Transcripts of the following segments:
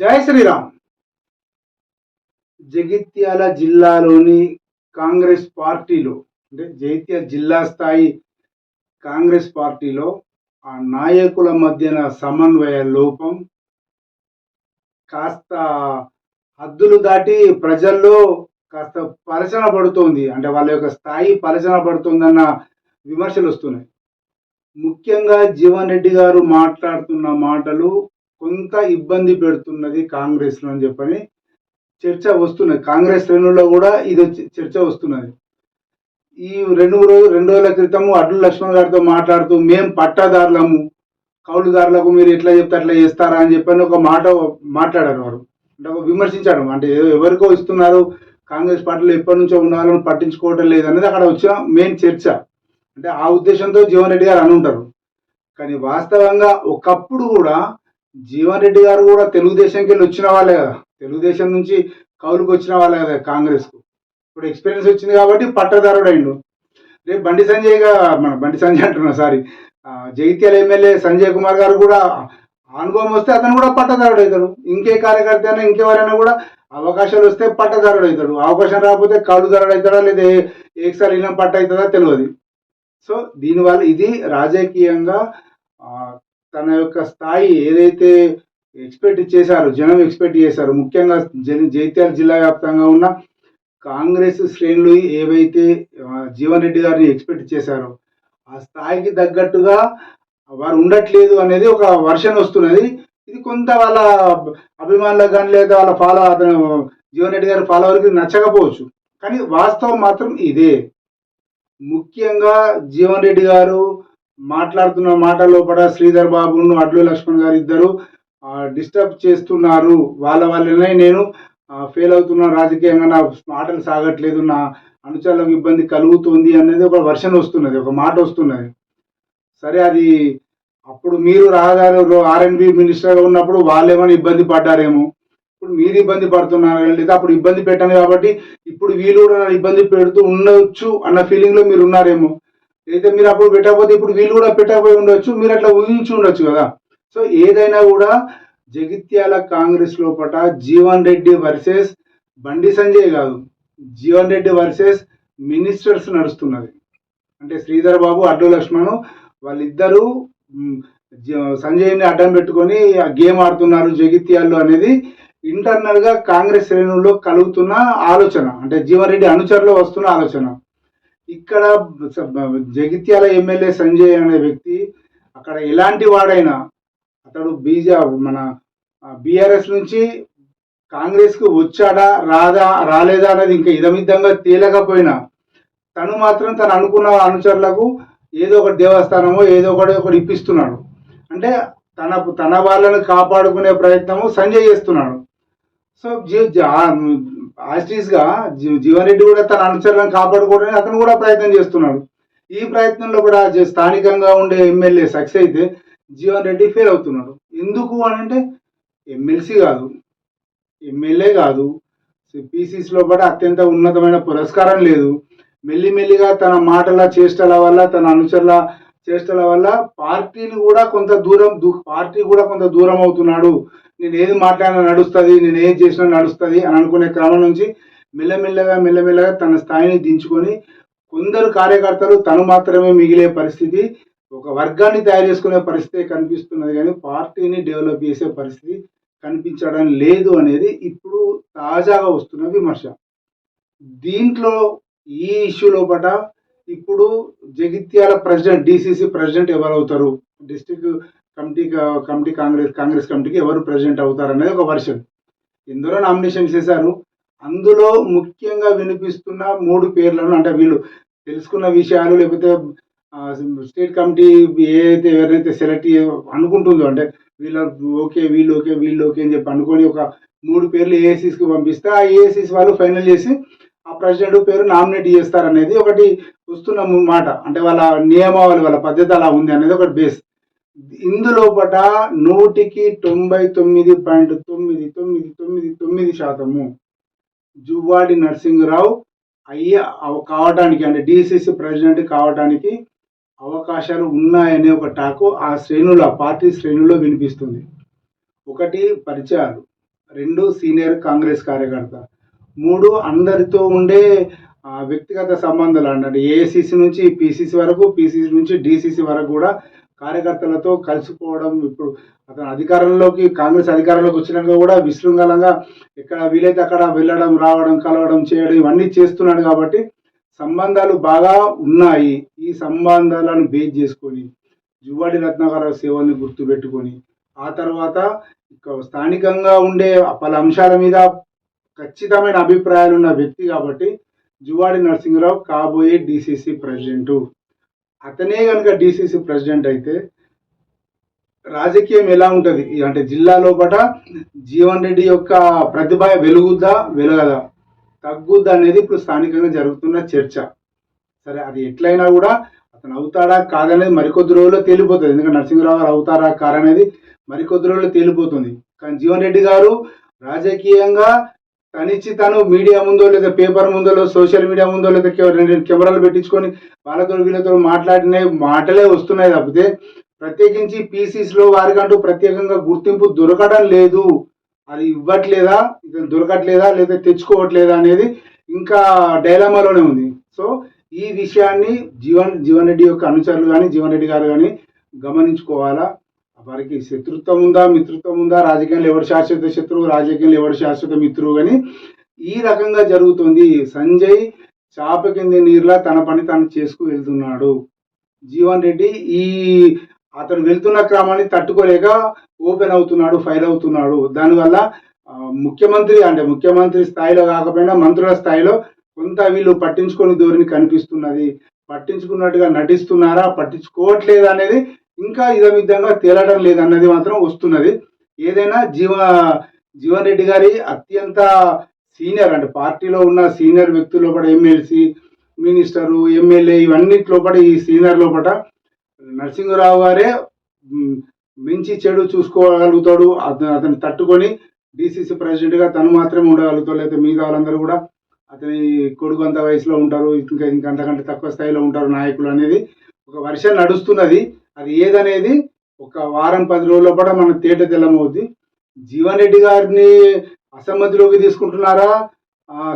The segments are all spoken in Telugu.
జై శ్రీరామ్. జగిత్యాల జిల్లాలోని కాంగ్రెస్ పార్టీలో అంటే జగిత్యాల జిల్లా స్థాయి కాంగ్రెస్ పార్టీలో ఆ నాయకుల మధ్యన సమన్వయ లోపం కాస్త హద్దులు దాటి ప్రజల్లో కాస్త పరచన పడుతోంది. అంటే వాళ్ళ యొక్క స్థాయి పరచన పడుతోందన్న విమర్శలు వస్తున్నాయి. ముఖ్యంగా జీవన్ రెడ్డి గారు మాట్లాడుతున్న మాటలు కొంత ఇబ్బంది పెడుతున్నది కాంగ్రెస్ అని చెప్పని చర్చ వస్తున్నది. కాంగ్రెస్ శ్రేణుల్లో కూడా ఇది వచ్చి- చర్చ వస్తున్నది. ఈ రెండు రోజు రెండు రోజుల క్రితము అడ్లు లక్ష్మణ్ గారితో మాట్లాడుతూ మేం పట్టాదారులము కౌలుదారులకు మీరు ఎట్లా చెప్తే అట్లా చేస్తారా అని చెప్పని ఒక మాట మాట్లాడారు వారు. అంటే ఒక విమర్శించాడు. అంటే ఏదో ఎవరికో ఇస్తున్నారు కాంగ్రెస్ పార్టీలో ఎప్పటి నుంచో ఉన్న వాళ్ళని పట్టించుకోవటం లేదు అనేది అక్కడ వచ్చిన మెయిన్ చర్చ. అంటే ఆ ఉద్దేశంతో జీవన్ రెడ్డి గారు అని ఉంటారు. కానీ వాస్తవంగా ఒకప్పుడు కూడా జీవన్ రెడ్డి గారు కూడా తెలుగుదేశంకి వెళ్ళి వచ్చిన వాళ్ళే కదా. తెలుగుదేశం నుంచి కౌలుకు వచ్చిన వాళ్ళే కదా కాంగ్రెస్కు. ఇప్పుడు ఎక్స్పీరియన్స్ వచ్చింది కాబట్టి పట్టదారుడు అయిండు. రేపు బండి సంజయ్ మన బండి సంజయ్ అంటున్నా సారీ జగిత్యాల ఎమ్మెల్యే సంజయ్ కుమార్ గారు కూడా అనుభవం వస్తే అతను కూడా పట్టదారుడు అవుతాడు. ఇంకే కార్యకర్త అయినా ఇంకెవరైనా కూడా అవకాశాలు వస్తే పట్టదారుడు అవుతాడు. అవకాశం రాకపోతే కౌలుదారుడు అవుతాడా లేదా ఏకసారి ఇల్లం పట్ట అవుతుందా తెలియదు. సో దీనివల్ల ఇది రాజకీయంగా తన యొక్క స్థాయి ఏదైతే ఎక్స్పెక్ట్ చేశారో జనం ఎక్స్పెక్ట్ చేశారు ముఖ్యంగా జన- జగిత్యాల జిల్లా వ్యాప్తంగా ఉన్న కాంగ్రెస్ శ్రేణులు ఏవైతే జీవన్ రెడ్డి గారిని ఎక్స్పెక్ట్ చేశారో ఆ స్థాయికి తగ్గట్టుగా వారు ఉండట్లేదు అనేది ఒక వర్షన్ వస్తున్నది. ఇది కొంత వాళ్ళ అభిమానులకు కానీ లేదా వాళ్ళ ఫాలో అతను జీవన్ రెడ్డి గారి ఫాలోవర్కి నచ్చకపోవచ్చు. కానీ వాస్తవం మాత్రం ఇదే. ముఖ్యంగా జీవన్ రెడ్డి గారు మాట్లాడుతున్న మాట లోపల శ్రీధర్ బాబును అడ్లు లక్ష్మణ్ గారు ఇద్దరు డిస్టర్బ్ చేస్తున్నారు. వాళ్ళ వల్లనే నేను ఫెయిల్ అవుతున్నా. రాజకీయంగా నా మాటలు సాగట్లేదు. నా అనుచరులకు ఇబ్బంది కలుగుతుంది అనేది ఒక వర్షన్ వస్తున్నది ఒక మాట వస్తున్నది. సరే అది అప్పుడు మీరు రహదారి ఆర్ఎన్బి మినిస్టర్గా ఉన్నప్పుడు వాళ్ళు ఏమైనా ఇబ్బంది పడ్డారేమో. ఇప్పుడు మీరు ఇబ్బంది పడుతున్నారు లేదా అప్పుడు ఇబ్బంది పెట్టాను కాబట్టి ఇప్పుడు వీళ్ళు కూడా ఇబ్బంది పెడుతూ ఉండొచ్చు అన్న ఫీలింగ్లో మీరు ఉన్నారేమో. అయితే మీరు అప్పుడు పెట్టకపోతే ఇప్పుడు వీళ్ళు కూడా పెట్టకపోయి ఉండొచ్చు మీరు అట్లా ఊహించి ఉండొచ్చు కదా. సో ఏదైనా కూడా జగిత్యాల కాంగ్రెస్ లోపల జీవన్ రెడ్డి వర్సెస్ బండి సంజయ్ కాదు జీవన్ రెడ్డి వర్సెస్ మినిస్టర్స్ నడుస్తున్నది. అంటే శ్రీధర్ బాబు అడ్డు లక్ష్మణ్ వాళ్ళిద్దరూ సంజయ్ని అడ్డం పెట్టుకొని ఆ గేమ్ ఆడుతున్నారు జగిత్యాల్లో అనేది ఇంటర్నల్గా కాంగ్రెస్ శ్రేణుల్లో కలుగుతున్న ఆలోచన. అంటే జీవన్ రెడ్డి అనుచరులో వస్తున్న ఆలోచన. ఇక్కడ జగిత్యాల ఎమ్మెల్యే సంజయ్ అనే వ్యక్తి అక్కడ ఎలాంటి వాడైనా అతడు బీజా మన బీఆర్ఎస్ నుంచి కాంగ్రెస్కు వచ్చాడా రాదా రాలేదా అనేది ఇంకా ఇదమిద్దంగా తేలకపోయినా తను మాత్రం తను అనుకున్న అనుచరులకు ఏదో ఒక దేవస్థానమో ఏదో ఒకటి ఒకటి ఇప్పిస్తున్నాడు. అంటే తన తన వాళ్ళని కాపాడుకునే ప్రయత్నము సంజయ్ చేస్తున్నాడు. సో జీ గా జీవన్ రెడ్డి కూడా తన అనుచరులను కాపాడుకోవడానికి అతను కూడా ప్రయత్నం చేస్తున్నాడు. ఈ ప్రయత్నంలో కూడా స్థానికంగా ఉండే ఎమ్మెల్యే సక్సెస్ అయితే జీవన్ రెడ్డి ఫెయిల్ అవుతున్నాడు. ఎందుకు అని అంటే ఎమ్మెల్సీ కాదు ఎమ్మెల్యే కాదు. పీసీసీలో కూడా అత్యంత ఉన్నతమైన పురస్కారం లేదు. మెల్లిమెల్లిగా తన మాటల చేష్టల వల్ల తన అనుచరుల చేష్టల వల్ల పార్టీని కూడా కొంత దూరం దూ- పార్టీ కూడా కొంత దూరం అవుతున్నాడు. నేను ఏది మాట్లాడినా నడుస్తుంది నేను ఏం చేసినా నడుస్తుంది అని అనుకునే క్రమం నుంచి మెల్లమెల్లగా మెల్లమెల్లగా తన స్థాయిని దించుకొని కొందరు కార్యకర్తలు తను మాత్రమే మిగిలే పరిస్థితి ఒక వర్గాన్ని తయారు చేసుకునే పరిస్థితి కనిపిస్తున్నది కానీ పార్టీని డెవలప్ చేసే పరిస్థితి కనిపించడం లేదు అనేది ఇప్పుడు తాజాగా వస్తున్న విమర్శ. దీంట్లో ఈ ఇష్యూలో పట ఇప్పుడు Jagtial president DCC president ఎవరవుతారు? District district committee committee Congress Congress కమిటీకి ఎవరు ప్రెసిడెంట్ అవుతారు అనేది ఒక వర్షన్ ఎందరో నామినేషన్ చేశారు. అందులో ముఖ్యంగా వినిపిస్తున్న మూడు పేర్లను అంటే వీళ్ళు తెలుసుకున్న విషయాలు లేకపోతే స్టేట్ కమిటీ ఏదైతే ఎవరైతే సెలెక్ట్ అనుకుంటుందో అంటే వీళ్ళ ఓకే వీళ్ళు ఓకే వీళ్ళు ఓకే అని చెప్పి అనుకొని ఒక మూడు పేర్లు ఏఎస్సీస్కి పంపిస్తే ఆ ఏఎస్సీస్ వాళ్ళు ఫైనల్ చేసి ఆ ప్రెసిడెంట్ పేరు నామినేట్ చేస్తారనేది ఒకటి వస్తున్న మాట. అంటే వాళ్ళ నియమావళి వాళ్ళ పద్ధతి అలా ఉంది అనేది ఒకటి బేస్. ఇందులోపట నూటికి తొంభై తొమ్మిది పాయింట్ తొమ్మిది తొమ్మిది తొమ్మిది తొమ్మిది శాతము. జువ్వాడి నరసింహరావు అయ్యే అవ- కావటానికి అంటే డిసిసి ప్రెసిడెంట్ కావటానికి అవకాశాలు ఉన్నాయనే ఒక టాకు ఆ శ్రేణుల పార్టీ శ్రేణుల్లో వినిపిస్తుంది. ఒకటి పరిచయాలు రెండు సీనియర్ కాంగ్రెస్ కార్యకర్త మూడు అందరితో ఉండే వ్యక్తిగత సంబంధాలు అంటే ఏఐసిసి నుంచి పిసిసి వరకు పిసిసి నుంచి డిసిసి వరకు కూడా కార్యకర్తలతో కలిసిపోవడం ఇప్పుడు అతను అధికారంలోకి కాంగ్రెస్ అధికారంలోకి వచ్చినాక కూడా విశృంఖలంగా ఎక్కడ వీలైతే అక్కడ వెళ్ళడం రావడం కలవడం చేయడం ఇవన్నీ చేస్తున్నాడు కాబట్టి సంబంధాలు బాగా ఉన్నాయి. ఈ సంబంధాలను బేస్ చేసుకొని జువ్వాడి రత్నాకర సేవల్ని గుర్తుపెట్టుకొని ఆ తర్వాత స్థానికంగా ఉండే పలు అంశాల మీద ఖచ్చితమైన అభిప్రాయాలు ఉన్న వ్యక్తి కాబట్టి జువాడి నరసింహరావు కాబోయే డిసిసి ప్రెసిడెంటు అతనే కనుక డిసిసి ప్రెసిడెంట్ అయితే రాజకీయం ఎలా ఉంటుంది? అంటే జిల్లా లోపల జీవన్ రెడ్డి యొక్క ప్రతిభ వెలుగుద్దా వెలగదా? తగ్గుద్దా అనేది ఇప్పుడు స్థానికంగా జరుగుతున్న చర్చ. సరే అది ఎట్లయినా కూడా అతను అవుతాడా కాదనేది మరికొద్ది రోజుల్లో తేలిపోతుంది. ఎందుకంటే నరసింహరావు గారు అవుతారా కారనేది మరికొద్ది రోజుల్లో తేలిపోతుంది. కానీ జీవన్ రెడ్డి గారు రాజకీయంగా తనిచ్చి తను మీడియా ముందో లేదా పేపర్ ముందో సోషల్ మీడియా ముందో లేదా రెండు కెమెరాలు పెట్టించుకొని వాళ్ళతో వీళ్ళతో మాట్లాడిన మాటలే వస్తున్నాయి తప్పితే ప్రత్యేకించి పీసీస్లో వారికంటూ ప్రత్యేకంగా గుర్తింపు దొరకడం లేదు. అది ఇవ్వట్లేదా? ఇది దొరకట్లేదా? లేదా తెచ్చుకోవట్లేదా అనేది ఇంకా డైలమాలోనే ఉంది. సో ఈ విషయాన్ని జీవన్ జీవన్ రెడ్డి యొక్క అనుచరులు కానీ జీవన్ రెడ్డి గారు కానీ గమనించుకోవాలా? వారికి శత్రుత్వం ఉందా మిత్రుత్వం ఉందా రాజకీయంలో ఎవరు శాశ్వత శత్రువు రాజకీయంలో ఎవరు శాశ్వత మిత్రువు కానీ ఈ రకంగా జరుగుతుంది. సంజయ్ చాప కింద నీరులా తన పని తను చేసుకు వెళ్తున్నాడు. జీవన్ రెడ్డి ఈ అతను వెళ్తున్న క్రమాన్ని తట్టుకోలేక ఓపెన్ అవుతున్నాడు ఫైర్ అవుతున్నాడు. దానివల్ల ముఖ్యమంత్రి అంటే ముఖ్యమంత్రి స్థాయిలో కాకపోయినా మంత్రుల స్థాయిలో కొంత వీళ్ళు పట్టించుకొని ధోరణి కనిపిస్తున్నది. పట్టించుకున్నట్టుగా నటిస్తున్నారా పట్టించుకోవట్లేదు అనేది ఇంకా ఇదమిద్దంగా తేలడం లేదన్నది మాత్రం వస్తున్నది. ఏదైనా జీవ జీవన్ రెడ్డి గారి అత్యంత సీనియర్ అంటే పార్టీలో ఉన్న సీనియర్ వ్యక్తుల లోపల ఎమ్మెల్సీ మినిస్టరు ఎమ్మెల్యే ఇవన్నిటి లోపల ఈ సీనియర్ లోపల నరసింహరావు గారే మంచి మించి చెడు చూసుకోగలుగుతాడు. అతను అతను తట్టుకొని డిసిసి ప్రెసిడెంట్గా తను మాత్రమే ఉండగలుగుతాడు. లేకపోతే మిగతా వాళ్ళందరూ కూడా అతని కొడుకు అంత వయసులో ఉంటారు. ఇంకా ఇంకా అంతకంటే తక్కువ స్థాయిలో ఉంటారు నాయకులు అనేది ఒక వర్షం నడుస్తున్నది. అది ఏదనేది ఒక వారం పది రోజుల పాటు మన తేట తెల్లమవుద్ది. జీవన్ రెడ్డి గారిని అసమ్మతిలోకి తీసుకుంటున్నారా?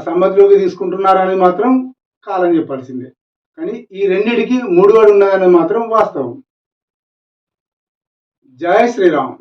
సమ్మతిలోకి తీసుకుంటున్నారా అనేది మాత్రం కాలం చెప్పాల్సిందే. కానీ ఈ రెండింటికి ముడివడి ఉన్నదనేది మాత్రం వాస్తవం. జై శ్రీరామ్.